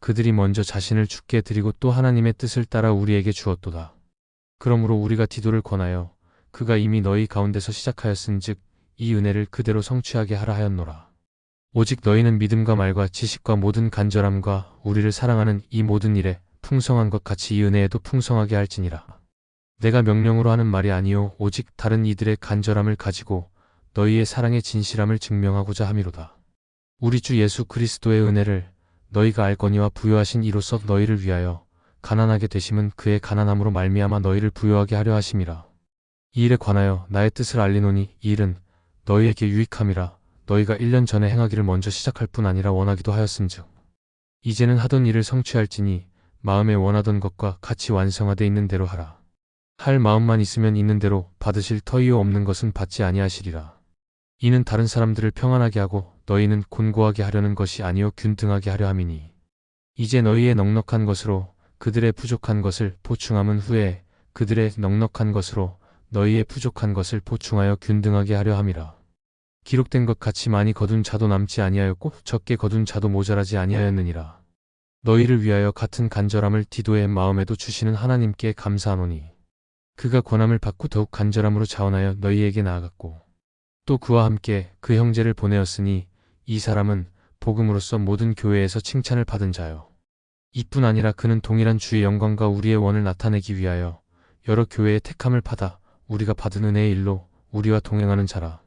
그들이 먼저 자신을 죽게 드리고 또 하나님의 뜻을 따라 우리에게 주었도다. 그러므로 우리가 디도를 권하여 그가 이미 너희 가운데서 시작하였은즉 이 은혜를 그대로 성취하게 하라 하였노라. 오직 너희는 믿음과 말과 지식과 모든 간절함과 우리를 사랑하는 이 모든 일에 풍성한 것 같이 이 은혜에도 풍성하게 할지니라. 내가 명령으로 하는 말이 아니요 오직 다른 이들의 간절함을 가지고 너희의 사랑의 진실함을 증명하고자 함이로다. 우리 주 예수 그리스도의 은혜를 너희가 알거니와 부여하신 이로써 너희를 위하여 가난하게 되심은 그의 가난함으로 말미암아 너희를 부여하게 하려 하심이라. 이 일에 관하여 나의 뜻을 알리노니 이 일은 너희에게 유익함이라 너희가 1년 전에 행하기를 먼저 시작할 뿐 아니라 원하기도 하였음즉 이제는 하던 일을 성취할지니 마음에 원하던 것과 같이 완성하되 있는 대로 하라. 할 마음만 있으면 있는 대로 받으실 터이요 없는 것은 받지 아니하시리라. 이는 다른 사람들을 평안하게 하고 너희는 곤고하게 하려는 것이 아니요 균등하게 하려 함이니 이제 너희의 넉넉한 것으로 그들의 부족한 것을 보충함은 후에 그들의 넉넉한 것으로 너희의 부족한 것을 보충하여 균등하게 하려 함이라. 기록된 것 같이 많이 거둔 자도 남지 아니하였고 적게 거둔 자도 모자라지 아니하였느니라. 너희를 위하여 같은 간절함을 디도의 마음에도 주시는 하나님께 감사하노니 그가 권함을 받고 더욱 간절함으로 자원하여 너희에게 나아갔고 또 그와 함께 그 형제를 보내었으니 이 사람은 복음으로써 모든 교회에서 칭찬을 받은 자요. 이뿐 아니라 그는 동일한 주의 영광과 우리의 원을 나타내기 위하여 여러 교회의 택함을 받아 우리가 받은 은혜의 일로 우리와 동행하는 자라.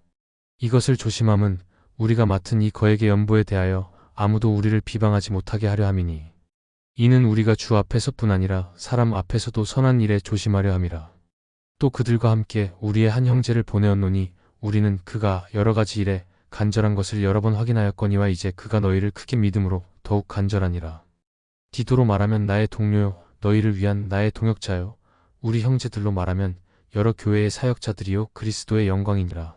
이것을 조심함은 우리가 맡은 이 거액의 연보에 대하여 아무도 우리를 비방하지 못하게 하려 함이니 이는 우리가 주 앞에서뿐 아니라 사람 앞에서도 선한 일에 조심하려 함이라. 또 그들과 함께 우리의 한 형제를 보내었노니 우리는 그가 여러 가지 일에 간절한 것을 여러 번 확인하였거니와 이제 그가 너희를 크게 믿음으로 더욱 간절하니라. 디도로 말하면 나의 동료요 너희를 위한 나의 동역자요 우리 형제들로 말하면 여러 교회의 사역자들이요 그리스도의 영광이니라.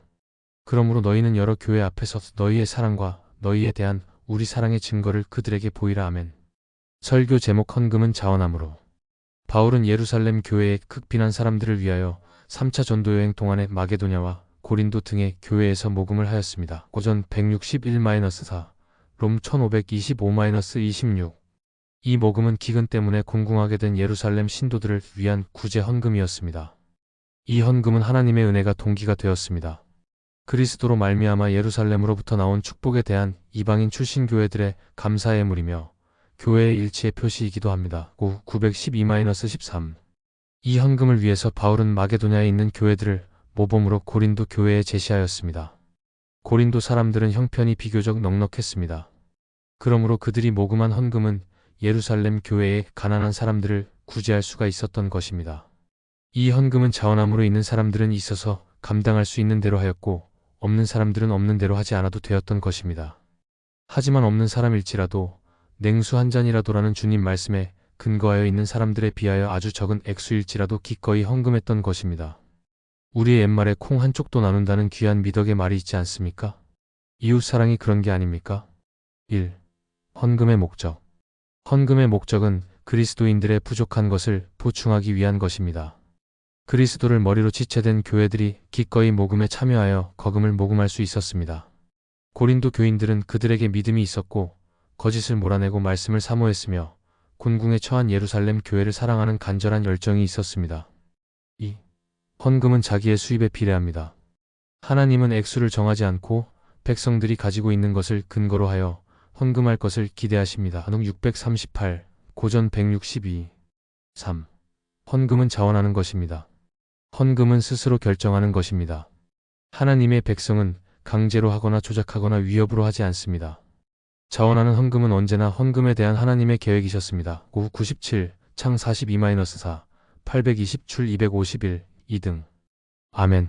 그러므로 너희는 여러 교회 앞에서 너희의 사랑과 너희에 대한 우리 사랑의 증거를 그들에게 보이라 하면 설교 제목 헌금은 자원함으로 바울은 예루살렘 교회의 극빈한 사람들을 위하여 3차 전도여행 동안에 마게도냐와 고린도 등의 교회에서 모금을 하였습니다. 고전 161-4, 롬 1525-26. 이 모금은 기근 때문에 공궁하게 된 예루살렘 신도들을 위한 구제 헌금이었습니다. 이 헌금은 하나님의 은혜가 동기가 되었습니다. 그리스도로 말미암아 예루살렘으로부터 나온 축복에 대한 이방인 출신 교회들의 감사의 물이며 교회의 일치의 표시이기도 합니다. 고 912-13. 이 헌금을 위해서 바울은 마게도냐에 있는 교회들을 모범으로 고린도 교회에 제시하였습니다. 고린도 사람들은 형편이 비교적 넉넉했습니다. 그러므로 그들이 모금한 헌금은 예루살렘 교회의 가난한 사람들을 구제할 수가 있었던 것입니다. 이 헌금은 자원함으로 있는 사람들은 있어서 감당할 수 있는 대로 하였고 없는 사람들은 없는 대로 하지 않아도 되었던 것입니다. 하지만 없는 사람일지라도 냉수 한 잔이라도라는 주님 말씀에 근거하여 있는 사람들에 비하여 아주 적은 액수일지라도 기꺼이 헌금했던 것입니다. 우리의 옛말에 콩 한 쪽도 나눈다는 귀한 미덕의 말이 있지 않습니까? 이웃사랑이 그런 게 아닙니까? 1. 헌금의 목적 헌금의 목적은 그리스도인들의 부족한 것을 보충하기 위한 것입니다. 그리스도를 머리로 지체된 교회들이 기꺼이 모금에 참여하여 거금을 모금할 수 있었습니다. 고린도 교인들은 그들에게 믿음이 있었고 거짓을 몰아내고 말씀을 사모했으며 곤궁에 처한 예루살렘 교회를 사랑하는 간절한 열정이 있었습니다. 2. 헌금은 자기의 수입에 비례합니다. 하나님은 액수를 정하지 않고 백성들이 가지고 있는 것을 근거로 하여 헌금할 것을 기대하십니다. 한웅 638, 고전 162. 3. 헌금은 자원하는 것입니다. 헌금은 스스로 결정하는 것입니다. 하나님의 백성은 강제로 하거나 조작하거나 위협으로 하지 않습니다. 자원하는 헌금은 언제나 헌금에 대한 하나님의 계획이셨습니다. 고 97, 창 42-4, 820출 251, 2등. 아멘.